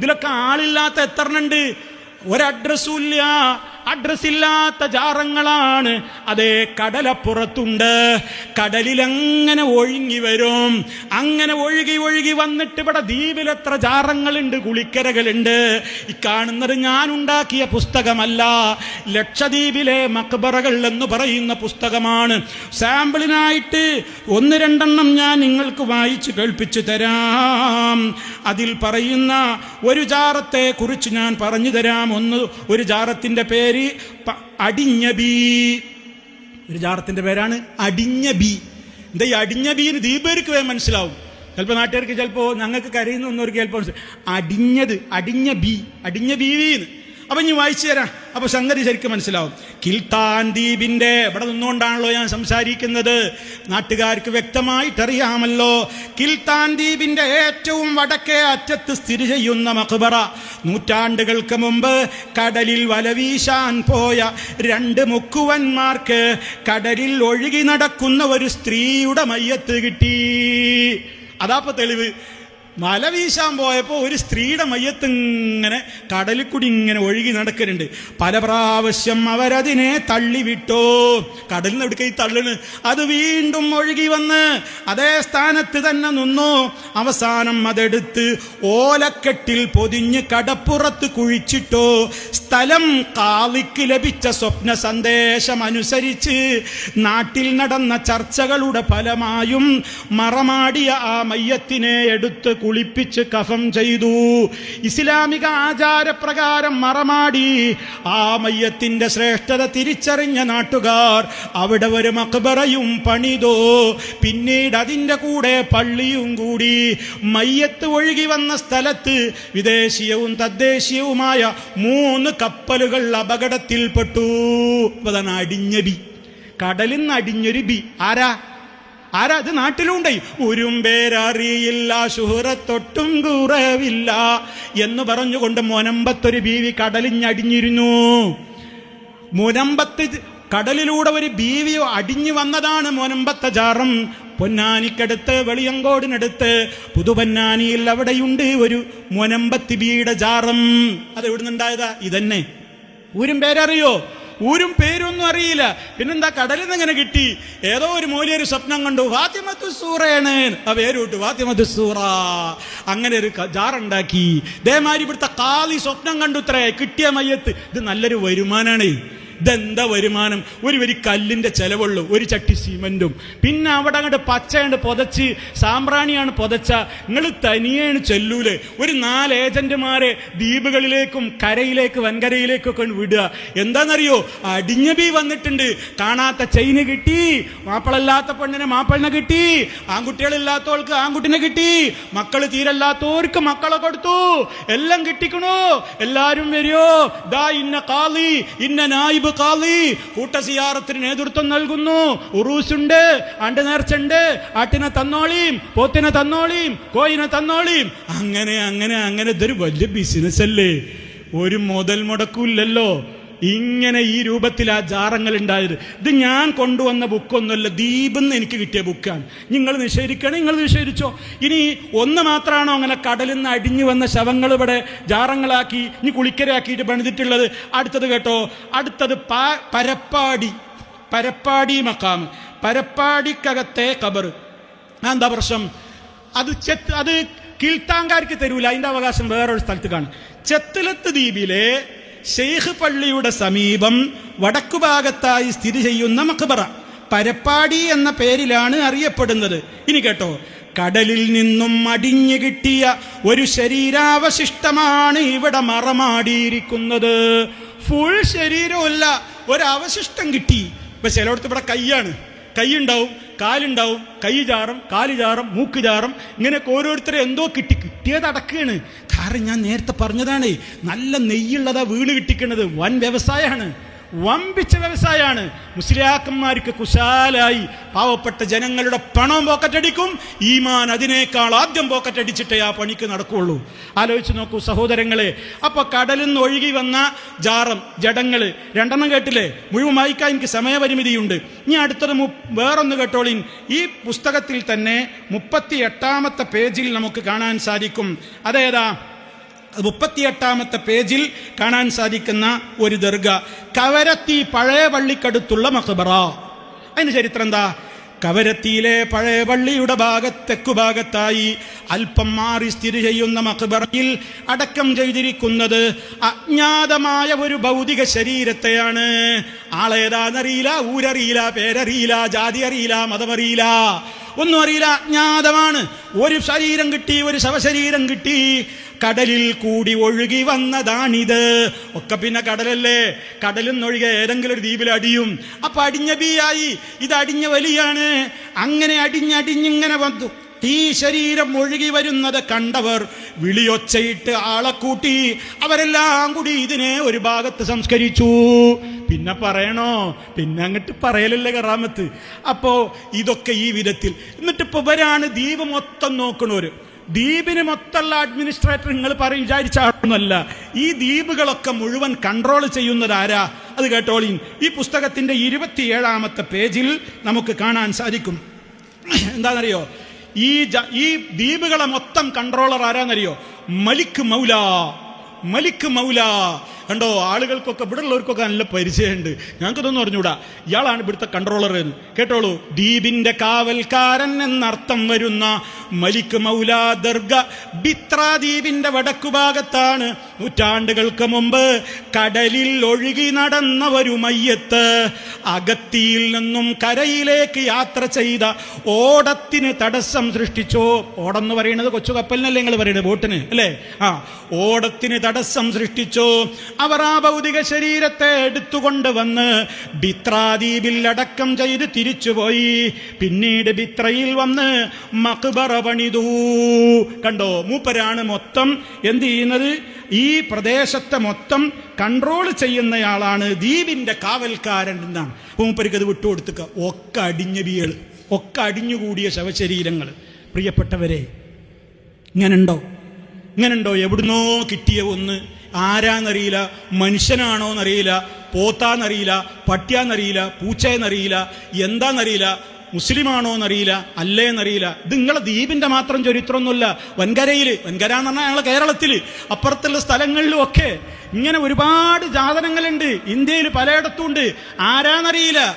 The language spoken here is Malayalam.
ഇതിലൊക്കെ ആളില്ലാത്ത എത്ര ഉണ്ട് ഒരഡ്രസ്സും ഇല്ല അഡ്രസ് ഇല്ലാത്ത ജാറങ്ങളാണ്. അതേ കടലപ്പുറത്തുണ്ട്. കടലിലങ്ങനെ ഒഴുങ്ങി വരും. അങ്ങനെ ഒഴുകി ഒഴുകി വന്നിട്ട് ഇവിടെ ദ്വീപിൽ എത്ര ജാറങ്ങളുണ്ട് കുളിക്കരകളുണ്ട്. ഈ കാണുന്നത് ഞാൻ ഉണ്ടാക്കിയ പുസ്തകമല്ല. ലക്ഷദ്വീപിലെ മക്ബറകൾ എന്ന് പറയുന്ന പുസ്തകമാണ്. സാമ്പിളിനായിട്ട് ഒന്ന് രണ്ടെണ്ണം ഞാൻ നിങ്ങൾക്ക് വായിച്ചു കേൾപ്പിച്ചു തരാം. അതിൽ പറയുന്ന ഒരു ജാറത്തെ കുറിച്ച് ഞാൻ പറഞ്ഞു തരാം. ഒന്ന് ഒരു ജാറത്തിന്റെ പേര് അടിഞ്ഞബി. ഒരു ജാറത്തിന്റെ പേരാണ് അടിഞ്ഞബി. എന്താ ഈ അടിഞ്ഞബീന് ദീപേർക്ക് വേ മനസ്സിലാവും. ചിലപ്പോൾ നാട്ടുകാർക്ക് ചിലപ്പോൾ ഞങ്ങൾക്ക് കരയുന്ന ചിലപ്പോൾ മനസ്സിലാവും. അടിഞ്ഞത് അടിഞ്ഞ ബി അടിഞ്ഞ ബീവിന്ന് അപ്പൊ ഇനി വായിച്ചു തരാം. അപ്പൊ സംഗതി ശരിക്കും മനസ്സിലാവും. കിൽത്താൻ ദ്വീപിന്റെ ഇവിടെ നിന്നുകൊണ്ടാണല്ലോ ഞാൻ സംസാരിക്കുന്നത്. നാട്ടുകാർക്ക് വ്യക്തമായിട്ടറിയാമല്ലോ കിൽത്താൻ ദ്വീപിന്റെ ഏറ്റവും വടക്കേ അറ്റത്ത് സ്ഥിതി ചെയ്യുന്ന മക്ബറ നൂറ്റാണ്ടുകൾക്ക് മുമ്പ് കടലിൽ വലവീശാൻ പോയ രണ്ട് മുക്കുവന്മാർക്ക് കടലിൽ ഒഴുകി നടക്കുന്ന ഒരു സ്ത്രീയുടെ മയ്യത്ത് കിട്ടി. അതാപ്പോ തെളിവ്. മല വീശാൻ പോയപ്പോൾ ഒരു സ്ത്രീയുടെ മയ്യത്ത് ഇങ്ങനെ കടലിൽ കൂടി ഇങ്ങനെ ഒഴുകി നടക്കുന്നുണ്ട് പല പ്രാവശ്യം അവരതിനെ തള്ളിവിട്ടോ. കടലിൽ നിന്ന് എടുക്കുക ഈ തള്ളിന്. അത് വീണ്ടും ഒഴുകി വന്ന് അതേ സ്ഥാനത്ത് തന്നെ നിന്നു. അവസാനം അതെടുത്ത് ഓലക്കെട്ടിൽ പൊതിഞ്ഞ് കടപ്പുറത്ത് കുഴിച്ചിട്ടോ സ്ഥലം കാളിക്ക് ലഭിച്ച സ്വപ്ന സന്ദേശം അനുസരിച്ച് നാട്ടിൽ നടന്ന ചർച്ചകളുടെ ഫലമായും മറമാടിയ ആ മയ്യത്തിനെ എടുത്ത് കുളിപ്പിച്ച് കഫം ചെയ്തു. ഇസ്ലാമിക ആചാരപ്രകാരം മറമാടി ആ മയ്യത്തിന്റെ ശ്രേഷ്ഠത തിരിച്ചറിഞ്ഞ നാട്ടുകാർ അവിടെ ഒരു മക്ബറയും പണിതോ പിന്നീട് അതിന്റെ കൂടെ പള്ളിയും കൂടി മയ്യത്ത് ഒഴുകി വന്ന സ്ഥലത്ത് വിദേശീയവും തദ്ദേശീയവുമായ മൂന്ന് കപ്പലുകൾ അപകടത്തിൽപ്പെട്ടു അതാണ് അടിഞ്ഞബി. കടലിൽ നിന്ന് അടിഞ്ഞൊരു ബി. ആരാ? ആരാ? അത് നാട്ടിലുണ്ടായി ഉരും പേരറിയില്ല ശുഹറത്തൊട്ടും കുറവില്ല എന്ന് പറഞ്ഞുകൊണ്ട് മൊനമ്പത്തൊരു ബീവി കടലിഞ്ഞടിഞ്ഞിരുന്നു മുനമ്പത്ത് കടലിലൂടെ ഒരു ബീവി അടിഞ്ഞു വന്നതാണ് മുനമ്പത്ത ജാറം. പൊന്നാനിക്കടുത്ത് വെളിയങ്കോടിനടുത്ത് പുതുപൊന്നാനിയിൽ അവിടെയുണ്ട് ഒരു മുനമ്പത്തി ബീയുടെ ജാറം. അത് എവിടുന്നുണ്ടായതാ ഇതന്നെ. ഊരും പേരറിയോ? ഊരും പേരൊന്നും അറിയില്ല. പിന്നെന്താ കടലിൽ നിന്ന് ഇങ്ങനെ കിട്ടി? ഏതോ ഒരു മൂലിയൊരു സ്വപ്നം കണ്ടു. ഫാത്തിമത്തു സൂറയാണ്. ആ പേരൂട്ടു ഫാത്തിമത്തു സൂറ. അങ്ങനെ ഒരു ജാറുണ്ടാക്കി. ഇതേമാതിരി ഇവിടുത്തെ കാലി സ്വപ്നം കണ്ടു ഇത്രേ. കിട്ടിയ മയ്യത്ത്. ഇത് നല്ലൊരു വരുമാനാണ്. ഇതെന്താ വരുമാനം. ഒരു വരി കല്ലിന്റെ ചെലവുള്ളൂ ഒരു ചട്ടി സിമെന്റും. പിന്നെ അവിടെ അങ്ങോട്ട് പച്ചയുണ്ട് പുതച്ച് സാമ്പ്രാണിയാണ് പുതച്ച. നിങ്ങൾ തനിയാണ് ചെല്ലൂൽ. ഒരു നാല് ഏജന്റുമാരെ ദ്വീപുകളിലേക്കും കരയിലേക്ക് വൻകരയിലേക്കൊക്കെ വിടുക. എന്താണെന്നറിയോ? അടിഞ്ഞ ബി വന്നിട്ടുണ്ട്. കാണാത്ത ചെയിന് കിട്ടി. മാപ്പിളല്ലാത്ത പെണ്ണിനെ മാപ്പിളിനെ കിട്ടി. ആൺകുട്ടികളില്ലാത്തവൾക്ക് ആൺകുട്ടിനെ കിട്ടി. മക്കൾ തീരല്ലാത്തവർക്ക് മക്കളെ കൊടുത്തു. എല്ലാം കിട്ടിക്കണോ. എല്ലാരും വരുമോ ദാ ഇന്ന കാളി ഇന്ന നായിബ്. കാളി കൂട്ടസിയാറത്തിന് നേതൃത്വം നൽകുന്നു. ഉറൂസുണ്ട് ആണ്ട് നേർച്ചുണ്ട് ആട്ടിനെ തന്നോളിയും പോത്തിനെ തന്നോളിയും കോയിനെ തന്നോളിയും. അങ്ങനെ അങ്ങനെ അങ്ങനെ ഇതൊരു വലിയ ബിസിനസ് അല്ലേ? ഒരു മുതൽ മുടക്കില്ലല്ലോ. ഇങ്ങനെ ഈ രൂപത്തിൽ ആ ജാറങ്ങൾ ഉണ്ടായത്. ഇത് ഞാൻ കൊണ്ടുവന്ന ബുക്കൊന്നുമല്ല ദീപെന്ന് എനിക്ക് കിട്ടിയ ബുക്കാണ്. നിങ്ങൾ നിഷേധിക്കണം നിങ്ങൾ നിഷേധിച്ചോ? ഇനി ഒന്ന് മാത്രമാണോ അങ്ങനെ കടലിൽ നിന്ന് അടിഞ്ഞു വന്ന ശവങ്ങൾ ഇവിടെ ജാറങ്ങളാക്കി ഇനി കുളിക്കരാക്കിയിട്ട് പണിതിട്ടുള്ളത്? അടുത്തത് കേട്ടോ അടുത്തത് പരപ്പാടി. പരപ്പാടി മക്കാമ് പരപ്പാടിക്കകത്തെ കബർ എന്താ പ്രശ്നം? അത് ചെത്ത് അത് കീഴ്ത്താങ്കാർക്ക് തരൂല. അതിന്റെ അവകാശം വേറൊരു സ്ഥലത്ത് കാണും. ചെത്തിലത്ത് ദ്വീപിലെ ഷെയ്ഖ് പള്ളിയുടെ സമീപം വടക്കു ഭാഗത്തായി സ്ഥിതി ചെയ്യുന്ന മക്ബറ. പരപ്പാടി എന്ന പേരിലാണ് അറിയപ്പെടുന്നത്. ഇനി കേട്ടോ. കടലിൽ നിന്നും അടിഞ്ഞു കിട്ടിയ ഒരു ശരീരാവശിഷ്ടമാണ് ഇവിടെ മറമാടിയിരിക്കുന്നത്. ഫുൾ ശരീരമല്ല ഒരവശിഷ്ടം കിട്ടി. ഇപ്പൊ ചിലയിടത്ത് ഇവിടെ കൈയാണ്. കൈയുണ്ടാവും കാലുണ്ടാവും കൈ ചാറും കാൽ ചാറും മൂക്ക് ചാറും ഇങ്ങനെയൊക്കെ ഓരോരുത്തരെ എന്തോ കിട്ടി കിട്ടിയത് അടക്കുകയാണ്. കാരണം ഞാൻ നേരത്തെ പറഞ്ഞതാണ് നല്ല നെയ്യുള്ളതാ വീണ് കിട്ടിക്കണത് വൻ വ്യവസായമാണ്. വമ്പിച്ച വ്യവസായമാണ്. മുസ്ലിയാക്കന്മാർക്ക് കുശാലായി പാവപ്പെട്ട ജനങ്ങളുടെ പണം പോക്കറ്റടിക്കും. ഈമാൻ അതിനേക്കാൾ ആദ്യം പോക്കറ്റടിച്ചിട്ടേ ആ പണിക്ക് നടക്കുകയുള്ളൂ ആലോചിച്ച് നോക്കൂ സഹോദരങ്ങളെ അപ്പൊ കടലിൽ നിന്ന് ഒഴുകി വന്ന ജാറം ജടങ്ങൾ രണ്ടെണ്ണം കേട്ടില്ലേ? മുഴുവൻ വായിക്കാൻ എനിക്ക് സമയപരിമിതിയുണ്ട്. ഇനി അടുത്തത് വേറൊന്ന് കേട്ടോളിൻ. ഈ പുസ്തകത്തിൽ തന്നെ മുപ്പത്തി എട്ടാമത്തെ പേജിൽ നമുക്ക് കാണാൻ സാധിക്കും. അതേതാ? മുപ്പത്തിയെട്ടാമത്തെ പേജിൽ കാണാൻ സാധിക്കുന്ന ഒരു ദർഗ. കവരത്തി പഴയ പള്ളിക്കടുത്തുള്ള മഹബറ അതിന്റെ ചരിത്രം എന്താ? കവരത്തിയിലെ പഴയ പള്ളിയുടെ ഭാഗത്ത് തെക്കു ഭാഗത്തായി അല്പം മാറി സ്ഥിതി ചെയ്യുന്ന മഹബറയിൽ അടക്കം ചെയ്തിരിക്കുന്നത് അജ്ഞാതമായ ഒരു ഭൗതിക ശരീരത്തെയാണ്. ആളേതാന്നറിയില്ല ഊരറിയില്ല പേരറിയില്ല ജാതി അറിയില്ല മതമറിയില്ല. ഒന്നും അറിയില്ല അജ്ഞാതമാണ്. ഒരു ശരീരം കിട്ടി ഒരു ശവശരീരം കിട്ടി. കടലിൽ കൂടി ഒഴുകി വന്നതാണിത്. ഒക്കെ പിന്നെ കടലല്ലേ? കടലിൽ നിന്നൊഴികെ ഏതെങ്കിലും ഒരു ദ്വീപിൽ അടിയും. അപ്പൊ അടിഞ്ഞ ബീയായി. ഇത് അടിഞ്ഞ വലിയാണ്. അങ്ങനെ അടിഞ്ഞടിഞ്ഞിങ്ങനെ വന്നു. ഈ ശരീരം ഒഴുകി വരുന്നത് കണ്ടവർ വിളിയൊച്ചയിട്ട് ആളെ കൂട്ടി അവരെല്ലാം കൂടി ഇതിനെ ഒരു ഭാഗത്ത് സംസ്കരിച്ചു. പിന്നെ പറയണോ? പിന്നെ അങ്ങോട്ട് പറയലല്ലേ കറാമത്ത്? അപ്പോ ഇതൊക്കെ ഈ വിധത്തിൽ. എന്നിട്ട് ഇപ്പൊ ഇവരാണ് ദ്വീപ് മൊത്തം നോക്കണവര്. ദ്വീപിന് മൊത്തമുള്ള അഡ്മിനിസ്ട്രേറ്റർ നിങ്ങൾ പറയും വിചാരിച്ചാണെന്നല്ല ഈ ദ്വീപുകളൊക്കെ മുഴുവൻ കൺട്രോൾ ചെയ്യുന്നത് ആരാ? അത് കേട്ടോളീൻ. ഈ പുസ്തകത്തിന്റെ ഇരുപത്തിയേഴാമത്തെ പേജിൽ നമുക്ക് കാണാൻ സാധിക്കും. എന്താണെന്നറിയോ? ഈ ഈ ദ്വീപുകളെ മൊത്തം കൺട്രോളർ ആരാന്നറിയോ? മലിക് മൗല. മലിക് മൗല. കണ്ടോ ആളുകൾക്കൊക്കെ ഇവിടെ ഉള്ളവർക്കൊക്കെ നല്ല പരിചയമുണ്ട്. ഞങ്ങൾക്കതൊന്നും അറിഞ്ഞൂടാ. ഇയാളാണ് ഇവിടുത്തെ കൺട്രോളർ എന്ന്. കേട്ടോളൂ. ദ്വീപിന്റെ കാവൽക്കാരൻ എന്നർത്ഥം വരുന്ന മലിക് മൗലാ ദർഗ ബിത്രാദ്വീപിന്റെ വടക്കുഭാഗത്താണ്. നൂറ്റാണ്ടുകൾക്ക് മുമ്പ് കടലിൽ ഒഴുകി നടന്ന ഒരു മയ്യത്ത്. അകത്തിയിൽ നിന്നും കരയിലേക്ക് യാത്ര ചെയ്ത ഓടത്തിന് തടസ്സം സൃഷ്ടിച്ചോ? ഓടം എന്ന് പറയുന്നത് കൊച്ചു കപ്പലിനല്ലേ നിങ്ങൾ പറയുന്നത് ബോട്ടിന് അല്ലേ? ആ ഓടത്തിന് തടസ്സം സൃഷ്ടിച്ചോ? അവർ ആ ഭൗതിക ശരീരത്തെ എടുത്തുകൊണ്ട് വന്ന് ബിത്രാദ്വീപിൽ അടക്കം ചെയ്ത് തിരിച്ചുപോയി. പിന്നീട് ബിത്രയിൽ വന്ന് മക്ബറ പണിതു. കണ്ടോ മൂപ്പരാണ് മൊത്തം എന്ത് ചെയ്യുന്നത്? ഈ പ്രദേശത്തെ മൊത്തം കൺട്രോൾ ചെയ്യുന്നയാളാണ് ദ്വീപിന്റെ കാവൽക്കാരൻ എന്നാണ്. അപ്പൊ മൂപ്പർക്ക് അത് വിട്ടുകൊടുത്തുക ഒക്കെ അടിഞ്ഞ ബിയൾ ഒക്കെ അടിഞ്ഞുകൂടിയ ശവശരീരങ്ങൾ. പ്രിയപ്പെട്ടവരെ ഇങ്ങനുണ്ടോ? ഇങ്ങനുണ്ടോ? എവിടുന്നോ കിട്ടിയ ഒന്ന്. ആരാന്നറിയില്ല. മനുഷ്യനാണോ എന്നറിയില്ല പോത്താന്നറിയില്ല. പട്ടിയാന്നറിയില്ല. പൂച്ചയെന്നറിയില്ല. എന്താന്നറിയില്ല. മുസ്ലിമാണോ എന്നറിയില്ല അല്ലേ എന്നറിയില്ല. ഇത് നിങ്ങളെ ദ്വീപിന്റെ മാത്രം ചരിത്രമൊന്നുമല്ല. വൻകരയിൽ വൻകര എന്ന് പറഞ്ഞാൽ ഞങ്ങളെ കേരളത്തിൽ അപ്പുറത്തുള്ള സ്ഥലങ്ങളിലും ഒക്കെ ഇങ്ങനെ ഒരുപാട് ജാതനങ്ങളുണ്ട് ഇന്ത്യയിൽ പലയിടത്തും ഉണ്ട്. ആരാന്നറിയില്ല.